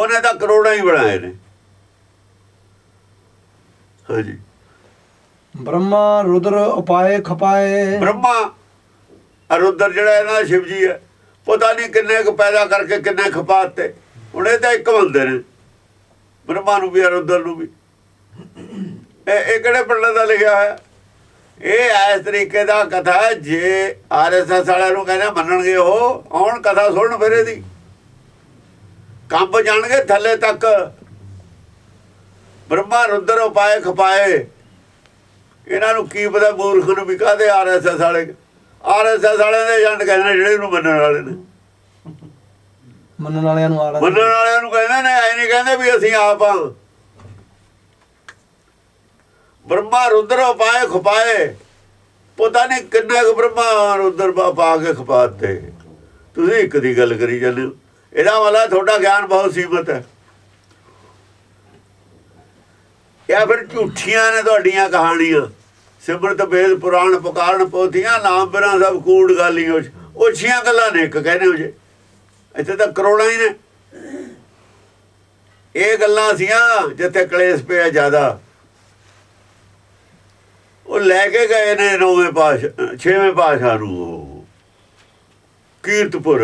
ਉਹਨੇ ਤਾਂ ਕਰੋੜਾਂ ਹੀ ਬਣਾਏ ਨੇ। ਹਾਂਜੀ। ਬ੍ਰਹਮਾ ਰੁਦਰ ਉਪਾਏ ਖਪਾਏ। ਬ੍ਰਹਮਾ ਅਰੁਦਰ ਜਿਹੜਾ ਇਹਨਾਂ ਸ਼ਿਵ ਜੀ ਹੈ ਪਤਾ ਨਹੀਂ ਕਿੰਨੇ ਕੁ ਪੈਦਾ ਕਰਕੇ ਕਿੰਨੇ ਖਪਾਤੇ। ਹੁਣ ਇਹ ਤਾਂ ਇੱਕ ਬੰਦੇ ਨੇ ਬ੍ਰਹਮਾ ਨੂੰ ਵੀ ਅਰੁਦਰ ਨੂੰ ਵੀ। ਇਹ ਇਹ ਕਿਹੜੇ ਪੱਲੇ ਦਾ ਲਿਖਿਆ ਹੋਇਆ? ਇਹ ਇਸ ਤਰੀਕੇ ਦਾ ਕਥਾ ਜੇ ਆਰਐਸਐਸ ਵਾਲਿਆਂ ਨੂੰ ਕਹਿੰਦੇ ਮੰਨਣਗੇ ਉਹ ਆਉਣ ਕਥਾ ਸੁਣਨ ਫਿਰ ਇਹਦੀ। ਕੰਬ ਜਾਣਗੇ ਥੱਲੇ ਤੱਕ। ਬ੍ਰਹਮਾ ਰੁਦਰ ਉਪਾਏ ਖਪਾਏ। ਇਹਨਾਂ ਨੂੰ ਕੀ ਪਤਾ ਮੂਰਖ ਨੂੰ ਵੀ ਕਾਹਦੇ ਆਰਐਸਐਸ ਵਾਲੇ ਆਰਐਸਐਸ ਵਾਲਿਆਂ ਦੇ ਏਜੰਟ ਕਹਿੰਦੇ ਨੇ ਜਿਹੜੇ ਨੂੰ ਮੰਨਣ ਵਾਲੇ ਨੇ। ਮੰਨਣ ਵਾਲਿਆਂ ਨੂੰ ਆਲਾ ਮੰਨਣ ਵਾਲਿਆਂ ਨੂੰ ਕਹਿੰਦੇ ਨੇ ਐ ਨਹੀਂ ਕਹਿੰਦੇ ਵੀ ਅਸੀਂ ਆਪ ਆ। ਬ੍ਰਹਮਾ ਰੁਦਰ ਉਪਾਏ ਖਪਾਏ। ਪਤਾ ਨਹੀਂ ਕਿੰਨੇ ਕੁ ਬ੍ਰਹਮਾ ਰੁਦਰ ਪਾ ਕੇ ਖਪਾਤੇ ਤੁਸੀਂ ਇੱਕ ਦੀ ਗੱਲ ਕਰੀ ਜਾਂਦੇ ਹੋ। ਇਹਦਾ ਵਾਲਾ ਤੁਹਾਡਾ ਗਿਆਨ ਬਹੁਤ ਸੀਮਤ ਹੈ। ਜਾਂ ਫਿਰ ਝੂਠੀਆਂ ਨੇ ਤੁਹਾਡੀਆਂ ਕਹਾਣੀਆਂ, ਸਿਮਰਤ ਵੇਦ ਪੁਰਾਣ ਪੁਕਾਰਨ ਪੋਥੀਆਂ, ਨਾਮ, ਬਿਨਾਂ ਸਭ ਕੂੜ, ਗਾਲੀ ਉੱਚੀਆਂ ਗੱਲਾਂ ਨੇ ਇੱਕ, ਕਹਿੰਦੇ ਹੋ ਜੇ। ਇੱਥੇ ਤਾਂ ਕਰੋੜਾਂ ਹੀ ਨੇ। ਇਹ ਗੱਲਾਂ ਸੀਆਂ ਜਿੱਥੇ ਕਲੇਸ਼ ਪਿਆ ਜ਼ਿਆਦਾ। ਉਹ ਲੈ ਕੇ ਗਏ ਨੇ ਨੌਵੇਂ ਪਾਸ਼ਾ ਛੇਵੇਂ ਪਾਸ਼ਾ ਨੂੰ ਕੀਰਤਪੁਰ।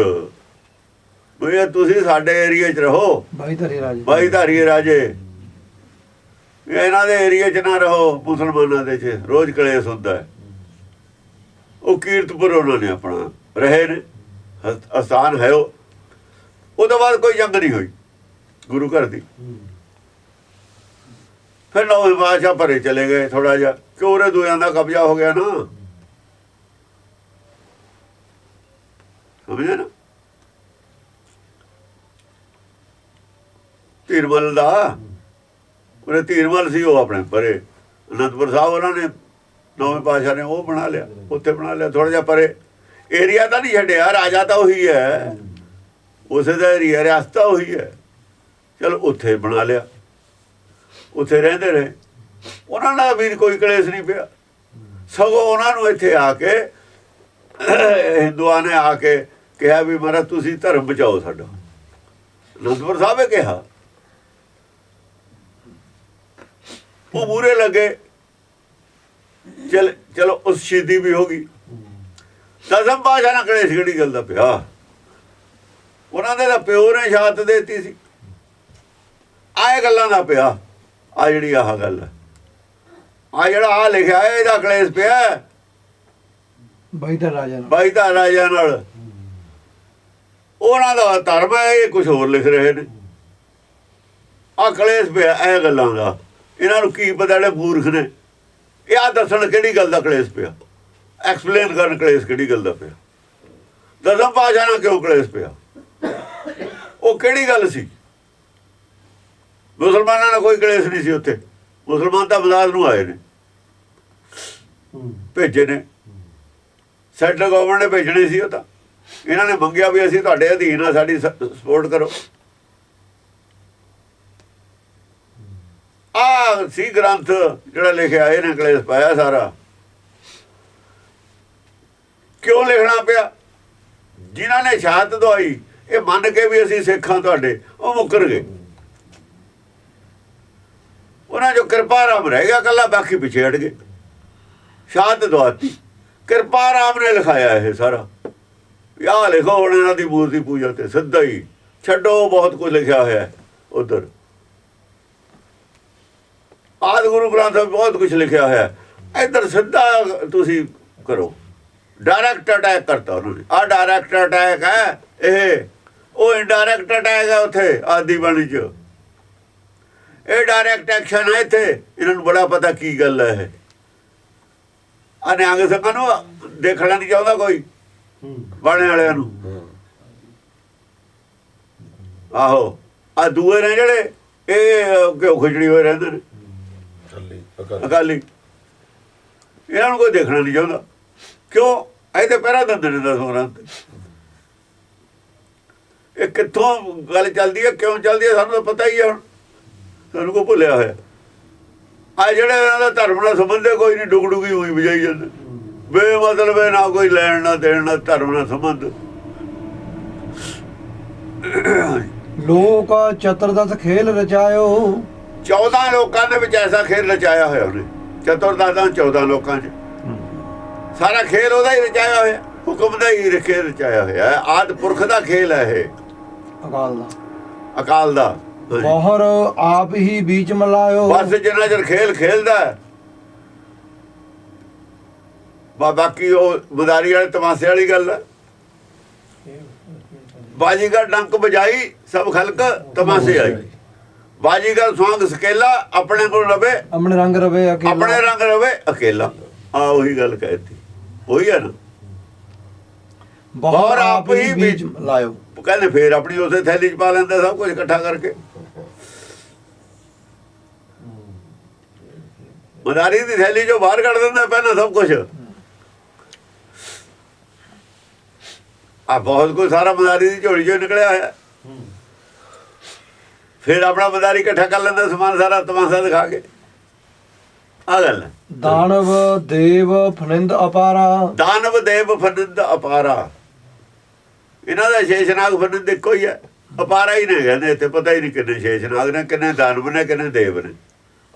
ਬਈ ਤੁਸੀਂ ਸਾਡੇ ਏਰੀਆ 'ਚ ਰਹੋ। ਬਾਈ ਧਰੇ ਰਾਜ। ਬਾਈ ਧਾਰੀਏ ਰਾਜੇ। ਇਹਨਾਂ ਦੇ ਏਰੀਆ 'ਚ ਨਾ ਰਹੋ ਮੁਸਲਮਾਨਾਂ ਦੇ 'ਚ। ਰੋਜ਼ ਕਲੇਸ਼ ਹੁੰਦਾ ਉਹ ਕੀਰਤਪੁਰ ਉਹਨਾਂ ਨੇ ਆਪਣਾ ਰਹੇ ਨੇ। ਅਸਥਾਨ ਹੈ ਉਹ। ਉਹਦੇ ਬਾਅਦ ਕੋਈ ਜੰਗ ਨਹੀਂ ਹੋਈ ਗੁਰੂ ਘਰ ਦੀ। ਫਿਰ ਨੌਵੇਂ ਬਾਦਸ਼ਾਹ ਭਰੇ ਚਲੇ ਗਏ ਥੋੜਾ ਜਿਹਾ। ਕਿਉਰੇ ਦੁਆਂ ਦਾ ਕਬਜ਼ਾ ਹੋ ਗਿਆ ਨਾ। ਸਮਝਿਆ ਨਾ? ਧੀਰਮਲ ਦਾ। ਉਹਨੇ ਧੀਰਮਲ ਸੀ ਉਹ ਆਪਣੇ ਪਰੇ। ਅਨੰਦਪੁਰ ਸਾਹਿਬ ਉਹਨਾਂ ਨੇ ਨੌਵੇਂ ਪਾਸ਼ਾ ਨੇ ਉਹ ਬਣਾ ਲਿਆ, ਉੱਥੇ ਬਣਾ ਲਿਆ ਥੋੜਾ ਜਿਹਾ ਪਰੇ। ਏਰੀਆ ਤਾਂ ਨਹੀਂ ਛੱਡਿਆ, ਰਾਜਾ ਤਾਂ ਉਹੀ ਹੈ। ਉਸੇ ਦਾ ਏਰੀਆ ਰਿਆਸਤ ਉਹੀ ਹੈ। ਚਲੋ ਉੱਥੇ ਬਣਾ ਲਿਆ। ਉੱਥੇ ਰਹਿੰਦੇ ਰਹੇ। ਉਹਨਾਂ ਨਾਲ ਵੀ ਕੋਈ ਕਲੇਸ਼ ਨਹੀਂ ਪਿਆ। ਸਗੋਂ ਉਹਨਾਂ ਨੂੰ ਇੱਥੇ ਆ ਕੇ, ਹਿੰਦੂਆਂ ਨੇ ਆ ਕੇ ਕਿਹਾ ਵੀ ਮਹਾਰਾਜ, ਤੁਸੀਂ ਧਰਮ ਬਚਾਓ ਸਾਡਾ। ਅਨੰਦਪੁਰ ਸਾਹਿਬ ਨੇ ਕਿਹਾ। ਉਹ ਮੂਰੇ ਲੱਗੇ। ਚਲ ਚਲੋ ਉਸ ਸ਼ਹੀਦੀ ਵੀ ਹੋ ਗਈ। ਦਸਮ ਪਾਸ਼ਾ ਨਾਲ ਕਲੇਸ਼ ਕਿਹੜੀ ਗੱਲ ਦਾ ਪਿਆ? ਉਹਨਾਂ ਦੇ ਤਾਂ ਪਿਓ ਨੇ ਸ਼ਹਾਦਤ ਦੇਤੀ ਸੀ। ਆਏ ਗੱਲਾਂ ਦਾ ਪਿਆ। ਆ ਜਿਹੜੀ ਆਹ ਗੱਲ ਆ ਜਿਹੜਾ ਆ ਲਿਖਿਆ ਹੈ, ਇਹਦਾ ਕਲੇਸ਼ ਪਿਆ। ਬਾਈ ਰਾਜਾ ਨਾਲ। ਬਾਈ ਦਾ ਰਾਜਾ ਨਾਲ। ਉਹਨਾਂ ਦਾ ਧਰਮ ਹੈ ਇਹ ਕੁਝ ਹੋਰ ਲਿਖ ਰਹੇ ਨੇ। ਆ ਕਲੇਸ਼ ਪਿਆ ਇਹ ਗੱਲਾਂ ਦਾ। ਇਹਨਾਂ ਨੂੰ ਕੀ ਪਤਾ ਜਿਹੜੇ ਮੂਰਖ ਨੇ। ਇਹ ਆ ਦੱਸਣ ਕਿਹੜੀ ਗੱਲ ਦਾ ਕਲੇਸ਼ ਪਿਆ? ਐਕਸਪਲੇਨ ਕਰਨ ਕਲੇਸ਼ ਕਿਹੜੀ ਗੱਲ ਦਾ ਪਿਆ? ਦਸਮ ਪਾਸ਼ਾ ਨਾਲ ਕਿਉਂ ਕਲੇਸ਼ ਪਿਆ? ਉਹ ਕਿਹੜੀ ਗੱਲ ਸੀ? ਮੁਸਲਮਾਨਾਂ ਨਾਲ ਕੋਈ ਕਲੇਸ਼ ਨਹੀਂ ਸੀ ਉੱਥੇ। ਮੁਸਲਮਾਨ ਤਾਂ ਬਜ਼ਾਰ ਨੂੰ ਆਏ ਨੇ। ਭੇਜੇ ਨੇ। ਸੈਂਟਰ ਗਵਰਨਮੈਂਟ ਨੇ ਭੇਜਣੇ ਸੀ ਉਹ ਤਾਂ। ਇਹਨਾਂ ਨੇ ਮੰਗਿਆ ਵੀ ਅਸੀਂ ਤੁਹਾਡੇ ਅਧੀਨ ਆ, ਸਾਡੀ ਸਪੋਰਟ ਕਰੋ। ਆ ਸੀ ਗ੍ਰੰਥ ਜਿਹੜਾ ਲਿਖਿਆ, ਇਹਨੇ ਕਲੇਸ਼ ਪਾਇਆ ਸਾਰਾ। ਕਿਉਂ ਲਿਖਣਾ ਪਿਆ? ਜਿਨ੍ਹਾਂ ਨੇ ਸ਼ਹਾਦਤ ਦਵਾਈ, ਇਹ ਮੰਨ ਕੇ ਵੀ ਅਸੀਂ ਸਿੱਖਾਂ ਤੁਹਾਡੇ, ਉਹ ਮੁੱਕਰ ਗਏ ਉਹਨਾਂ ਜੋ ਕਿਰਪਾ ਰਾਮ ਰਹਿ ਗਿਆ ਕੱਲਾ ਬਾਕੀ ਪਿਛੇ ਹਟ ਗਏ। ਸ਼ਹਾਦਤ ਦਵਾਤੀ। ਕਿਰਪਾ ਰਾਮ ਨੇ ਲਿਖਾਇਆ ਇਹ ਸਾਰਾ। ਯਾ ਲਿਖੋ, ਹੁਣ ਇਹਨਾਂ ਦੀ ਮੂਰਤੀ ਪੂਜਾ ਤੇ ਸਿੱਧਾ ਹੀ। ਛੱਡੋ, ਬਹੁਤ ਕੁਝ ਲਿਖਿਆ ਹੋਇਆ ਹੈ, ਉਧਰ। ਆਦ ਗੁਰੂ ਗ੍ਰੰਥ ਸਾਹਿਬ ਬਹੁਤ ਕੁਝ ਲਿਖਿਆ ਹੋਇਆ ਹੈ। ਇੱਧਰ ਸਿੱਧਾ ਤੁਸੀਂ ਕਰੋ। ਡਾਇਰੈਕਟ ਅਟੈਕ ਕਰਤਾ ਉਹਨਾਂ ਨੇ। ਆ ਡਾਇਰੈਕਟ ਅਟੈਕ ਹੈ ਇਹ। ਉਹ ਇਨਡਾਇਰੈਕਟ ਅਟੈਕ ਹੈ ਉੱਥੇ, ਆਦੀ ਬਾਣੀ ਚ। ਇਹ ਡਾਇਰੈਕਟ ਐਕਸ਼ਨ ਹੈ ਇੱਥੇ। ਇਹਨਾਂ ਨੂੰ ਬੜਾ ਪਤਾ ਕੀ ਗੱਲ ਹੈ ਇਹ। ਆ ਨਿਹੰਗ ਸਿੰਘਾਂ ਨੂੰ ਦੇਖਣਾ ਨਹੀਂ ਚਾਹੁੰਦਾ ਕੋਈ। ਬਾਣੇ ਵਾਲਿਆਂ ਨੂੰ। ਆਹੋ। ਆ ਦੂਏ ਨੇ ਜਿਹੜੇ, ਇਹ ਕਿਉਂ ਖਿਚੜੀ ਹੋਏ ਰਹਿੰਦੇ ਨੇ। ਅਕਾਲ। ਇਹਨਾਂ ਨੂੰ ਕੋਈ ਦੇਖਣਾ ਨਹੀਂ ਚਾਹੁੰਦਾ। ਕਿਉਂ? ਇਹਦੇ ਪਹਿਰਾ ਦਿੰਦੇ ਨੇ ਦਸ ਹੋਰਾਂ ਤੇ। ਇਹ ਕਿੱਥੋਂ ਗੱਲ ਚੱਲਦੀ ਹੈ ਕਿਉਂ ਚੱਲਦੀ ਹੈ ਸਾਨੂੰ ਤਾਂ ਪਤਾ ਹੀ ਹੈ ਹੁਣ। ਸਾਨੂੰ ਕੋ ਭੁੱਲਿਆ ਹੋਇਆ। ਆ ਜਿਹੜੇ ਇਹਨਾਂ ਦਾ ਧਰਮ ਨਾਲ ਸੰਬੰਧ ਹੈ ਕੋਈ ਨਹੀਂ ਡੁਗਡੁਗੀ ਹੋਈ ਵਜਾਈ ਜਾਂਦੇ। ਬੇ ਮਤਲਬ ਹੈ ਨਾ ਕੋਈ ਲੈਣ ਨਾ ਦੇਣ ਨਾ ਧਰਮ ਨਾਲ ਸੰਬੰਧ। ਲੋਕ ਚਤੁਰਦਸ ਖੇਲ ਰਚਾਇਓ। 14 ਲੋਕਾਂ ਦੇ ਵਿੱਚ ਐਸਾ ਖੇਲ ਰਚਾਇਆ ਹੋਇਆ ਉਹਨੇ। ਚਤੁਰਦਾਸਾਂ 14 ਲੋਕਾਂ 'ਚ। ਸਾਰਾ ਖੇਲ ਉਹਦਾ ਹੀ ਰਚਾਇਆ ਹੋਇਆ। ਹੁਕਮ ਦਾ ਹੀ ਖੇਲ ਰਚਾਇਆ ਹੋਇਆ ਆਦ ਪੁਰਖ ਦਾ ਖੇਲ ਹੈ ਇਹ। ਅਕਾਲ ਦਾ। ਅਕਾਲ ਦਾ। ਬਹਰ ਆਪ ਹੀ ਬੀਚ ਮਲਾਇਓ। ਬਸ ਜਿੰਨਾ ਚਿਰ ਖੇਲ ਖੇਲਦਾ ਬਾ ਬਾਕੀ ਉਹ ਮਦਾਰੀ ਵਾਲੇ ਤਮਾਸ਼ੇ ਵਾਲੀ ਗੱਲ ਹੈ। ਬਾਜੀਗਰ ਡੰਕ ਵਜਾਈ ਸਭ ਖਲਕ ਤਮਾਸ਼ੇ ਆਈ। ਬਾਜੀਗਰ ਸਵਾਂਗ ਸਕੇਲਾ ਆਪਣੇ ਕੋਲ ਰਵੇ ਆਪਣੇ ਰੰਗ ਰਵੇ ਅਕੇਲਾ। ਆਪਣੇ ਰੰਗ ਰਵੇ ਅਕੇਲਾ। ਆ ਉਹੀ ਗੱਲ ਕਹਿਤੀ। ਉਹੀ ਹੈ ਨਾ। ਬਹਰ ਆਪ ਹੀ ਬੀਚ ਲਾਇਓ। ਕਹਿੰਦੇ ਫੇਰ ਆਪਣੀ ਉਸੇ ਥੈਲੀ 'ਚ ਪਾ ਲੈਂਦਾ ਸਭ ਕੁਝ ਇਕੱਠਾ ਕਰਕੇ। ਮਦਾਰੀ ਦੀ ਥੈਲੀ 'ਚੋਂ ਬਾਹਰ ਕੱਢ ਦਿੰਦਾ ਪਹਿਲਾਂ ਸਭ ਕੁਝ ਆ ਬਹੁਤ ਕੁਝ ਸਾਰਾ ਮਦਾਰੀ ਦੀ ਝੋਲੀ 'ਚੋਂ ਨਿਕਲਿਆ ਹੋਇਆ। ਫਿਰ ਆਪਣਾ ਮਦਾਰੀ ਇਕੱਠਾ ਕਰ ਲੈਂਦਾ ਸਮਾਨ ਸਾਰਾ ਤਮਾਸ਼ਾ ਦਿਖਾ ਕੇ। ਆ ਗੱਲ। ਦਾਨਵ ਦੇਵ ਫਨਿੰਦ ਅਪਾਰਾ। ਦਾਨਵ ਦੇਵ ਫਨਿੰਦ ਅਪਾਰਾ। ਇਹਨਾਂ ਦਾ ਸ਼ੇਸ਼ਨਾਗ ਫਨਿੰਦ ਇੱਕੋ ਹੀ ਹੈ। ਅਪਾਰਾ ਹੀ ਨੇ ਕਹਿੰਦੇ ਇੱਥੇ ਪਤਾ ਹੀ ਨਹੀਂ ਕਿੰਨੇ ਸ਼ੇਸ਼ਨਾਗ ਨੇ ਕਿੰਨੇ ਦਾਨਵ ਨੇ ਕਿੰਨੇ ਦੇਵ ਨੇ।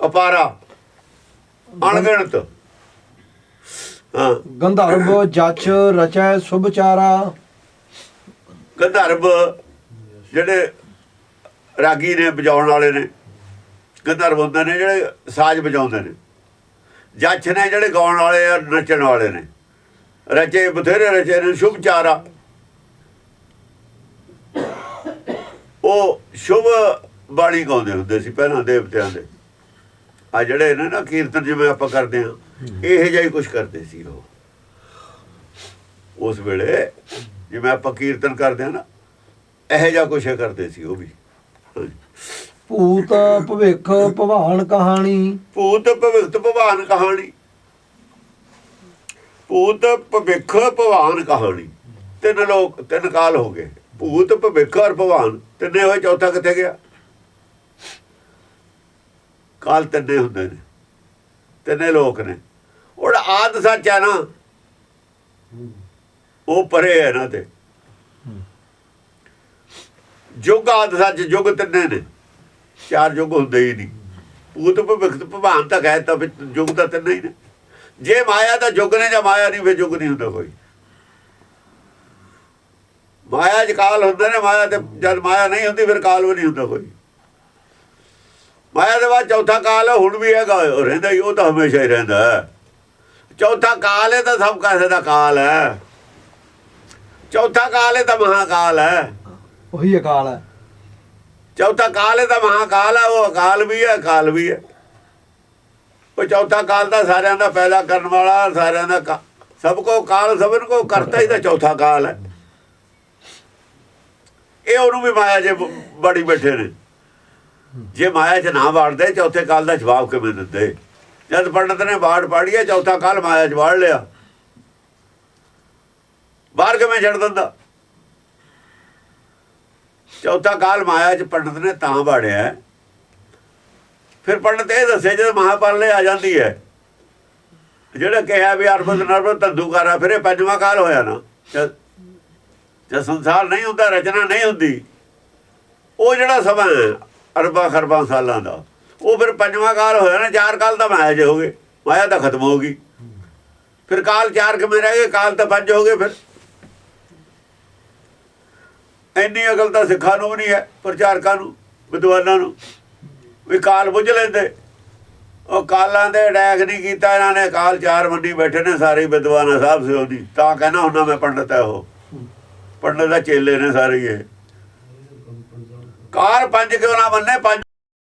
ਅਪਾਰਾ। ਅਣਗਿਣਤ। ਹਾਂ। ਗੰਧਰਵ ਜਛ ਰਚੈ ਸੁਭਚਾਰਾ। ਗੰਧਰਵ ਜਿਹੜੇ ਰਾਗੀ ਨੇ ਵਜਾਉਣ ਵਾਲੇ ਨੇ, ਗੰਧਰਵ ਹੁੰਦੇ ਨੇ ਜਿਹੜੇ ਸਾਜ਼ ਵਜਾਉਂਦੇ ਨੇ। ਜੱਜ ਨੇ ਜਿਹੜੇ ਗਾਉਣ ਵਾਲੇ ਆ, ਨੱਚਣ ਵਾਲੇ ਨੇ। ਰਚੇ ਬਥੇਰੇ ਰਚੇ ਨੇ, ਸ਼ੁਭ ਚਾਰਾ। ਉਹ ਸ਼ੁਭ ਬਾਣੀ ਗਾਉਂਦੇ ਹੁੰਦੇ ਸੀ ਪਹਿਲਾਂ ਦੇਵਤਿਆਂ ਦੇ। ਆ ਜਿਹੜੇ ਨੇ ਨਾ ਕੀਰਤਨ ਜਿਵੇਂ ਆਪਾਂ ਕਰਦੇ ਆ ਇਹੋ ਜਿਹਾ ਹੀ ਕੁਝ ਕਰਦੇ ਸੀ ਉਹ। ਉਸ ਵੇਲੇ ਜਿਵੇਂ ਆਪਾਂ ਕੀਰਤਨ ਕਰਦੇ ਆ ਨਾ, ਇਹੋ ਜਿਹਾ ਕੁਝ ਕਰਦੇ ਸੀ ਉਹ ਵੀ। ਭੂਤ ਭਵਿੱਖ ਭਵਾਨ ਕਹਾਣੀ। ਭੂਤ ਭਵਿਖਤ ਭਵਾਨ ਕਹਾਣੀ। ਭੂਤ ਭਵਿੱਖ ਭਵਾਨ ਕਹਾਣੀ। ਤਿੰਨ ਲੋਕ, ਤਿੰਨ ਕਾਲ ਹੋ ਗਏ। ਭੂਤ ਭਵਿੱਖ ਔਰ ਭਵਾਨ, ਤਿੰਨੇ ਹੋਏ ਚੌਥਾ ਕਿੱਥੇ ਗਿਆ? ਕਾਲ ਤਿੰਨੇ ਹੁੰਦੇ ਨੇ। ਤਿੰਨੇ ਲੋਕ ਨੇ। ਉਹ ਆਦ ਸੱਚ ਹੈ ਨਾ। ਉਹ ਪਰੇ ਹੈ ਨਾ ਤੇ। ਯੁੱਗ ਆਦ ਸੱਚ ਯੁੱਗ ਤਿੰਨੇ ਨੇ। ਚਾਰ ਯੁੱਗ ਹੁੰਦੇ ਹੀ ਨਹੀਂ। ਭੂਤ ਭਵਿਖਤ ਭਵਾਨ ਤਾਂ ਕਹਿਤਾ ਵੀ ਯੁੱਗ ਤਾਂ ਤਿੰਨੇ ਹੀ ਨੇ। ਜੇ ਮਾਇਆ ਦਾ ਯੁੱਗ ਨੇ ਜਾਂ ਮਾਇਆ ਨਹੀਂ, ਫਿਰ ਯੁੱਗ ਨਹੀਂ ਹੁੰਦਾ ਕੋਈ। ਮਾਇਆ ਚ ਕਾਲ ਹੁੰਦੇ ਨੇ, ਮਾਇਆ ਤੇ ਜਦ ਮਾਇਆ ਨਹੀਂ ਹੁੰਦੀ, ਫਿਰ ਕਾਲ ਵੀ ਨਹੀਂ ਹੁੰਦਾ ਕੋਈ। ਮਾਇਆ ਦੇ ਬਾਅਦ ਚੌਥਾ ਕਾਲ ਹੁਣ ਵੀ ਹੈਗਾ ਰਹਿੰਦਾ ਹੀ, ਉਹ ਤਾਂ ਹਮੇਸ਼ਾ ਹੀ ਰਹਿੰਦਾ। ਚੌਥਾ ਕਾਲ ਹੈ ਤਾਂ ਸਭ ਕਾਸੇ ਦਾ ਕਾਲ ਹੈ। ਚੌਥਾ ਕਾਲ ਹੈ ਤਾਂ ਮਹਾਕਾਲ ਹੈ। ਉਹੀ ਅਕਾਲ ਹੈ। ਚੌਥਾ ਕਾਲ ਹੈ ਤਾਂ ਮਹਾਕਾਲ ਹੈ ਉਹ ਅਕਾਲ ਵੀ ਹੈ ਕਾਲ ਵੀ ਹੈ। ਉਹ ਚੌਥਾ ਕਾਲ ਦਾ ਸਾਰਿਆਂ ਦਾ ਪੈਦਾ ਕਰਨ ਵਾਲਾ, ਸਾਰਿਆਂ ਦਾ ਕਾ- ਸਭ ਕੋ ਕਾਲ ਸਭਨ ਕੋ ਕਰਤਾ ਹੀ ਤਾਂ ਚੌਥਾ ਕਾਲ ਹੈ। ਇਹ ਉਹਨੂੰ ਵੀ ਮਾਇਆ ਜੇ ਬ- ਬੜੀ ਬੈਠੇ ਨੇ। ਜੇ ਮਾਇਆ 'ਚ ਨਾ ਵੜਦੇ, ਚੌਥੇ ਕਾਲ ਦਾ ਜਵਾਬ ਕਿਵੇਂ ਦਿੰਦੇ? ਜਦ ਪੰਡਤ ਨੇ ਬਾੜ ਪਾੜੀ ਚੌਥਾ ਕਾਲ ਮਾਇਆ 'ਚ ਵੜ ਲਿਆ। ਬਾਹਰ ਕਿਵੇਂ ਛੱਡ ਦਿੰਦਾ? ਚੌਥਾ ਕਾਲ ਮਾਇਆ ਚ ਪੰਡਤ ਨੇ ਤਾਂ ਬਾੜਿਆ ਫਿਰ ਪੰਡਤ ਇਹ ਦੱਸਿਆ ਜਦ ਮਹਾਪਰਲੇ ਆ ਜਾਂਦੀ ਹੈ, ਜਿਹੜਾ ਕਿਹਾ ਵੀ ਅਰਬਤ ਨਰਬਦ ਧੰਦੂ ਕਰਾ ਫਿਰ ਇਹ ਪੰਜਵਾਂ ਕਾਲ ਹੋਇਆ ਨਾ। ਜਦ ਸੰਸਾਰ ਨਹੀਂ ਹੁੰਦਾ, ਰਚਨਾ ਨਹੀਂ ਹੁੰਦੀ, ਉਹ ਜਿਹੜਾ ਸਮਾਂ ਹੈ, ਅਰਬਾਂ ਖਰਬਾਂ ਸਾਲਾਂ ਦਾ, ਉਹ ਫਿਰ ਪੰਜਵਾਂ ਕਾਲ ਹੋਇਆ ਨਾ, ਚਾਰ ਕਾਲ ਤਾਂ ਮਾਇਆ ਜੇ ਹੋ ਗਏ ਮਾਇਆ ਤਾਂ ਖਤਮ ਹੋ ਗਈ ਫਿਰ ਕਾਲ ਚਾਰ ਕਿਵੇਂ ਰਹਿ ਗਏ? ਕਾਲ ਤਾਂ ਪੰਜ ਹੋ ਗਏ ਫਿਰ। ਇੰਨੀ ਅਕਲ ਤਾਂ ਸਿੱਖਾਂ ਨੂੰ ਨਹੀਂ ਹੈ, ਪ੍ਰਚਾਰਕਾਂ ਨੂੰ, ਵਿਦਵਾਨਾਂ ਨੂੰ। ਵੀ ਕਾਲ ਬੁੱਝ ਲੈਂਦੇ। ਉਹ ਕਾਲਾਂ ਦੇ ਅਟੈਕ ਨਹੀਂ ਕੀਤਾ, ਇਹਨਾਂ ਨੇ ਕਾਲ ਚਾਰ ਮੰਡੀ ਬੈਠੇ ਨੇ, ਸਾਰੇ ਵਿਦਵਾਨਾਂ ਸਾਹਿਬ ਸਿਓਦੀ ਤਾਂ ਕਹਿਣਾ ਹੁੰਦਾ ਮੈਂ ਪੰਡਤ ਹੈ ਉਹ। ਪੰਡਤ ਦਾ ਚੇਲੇ ਨੇ ਸਾਰੇ ਇਹ। ਕਾਲ ਪੰਜ ਕਿਉਂ ਨਾ ਮੰਨੇ ਪੰਜ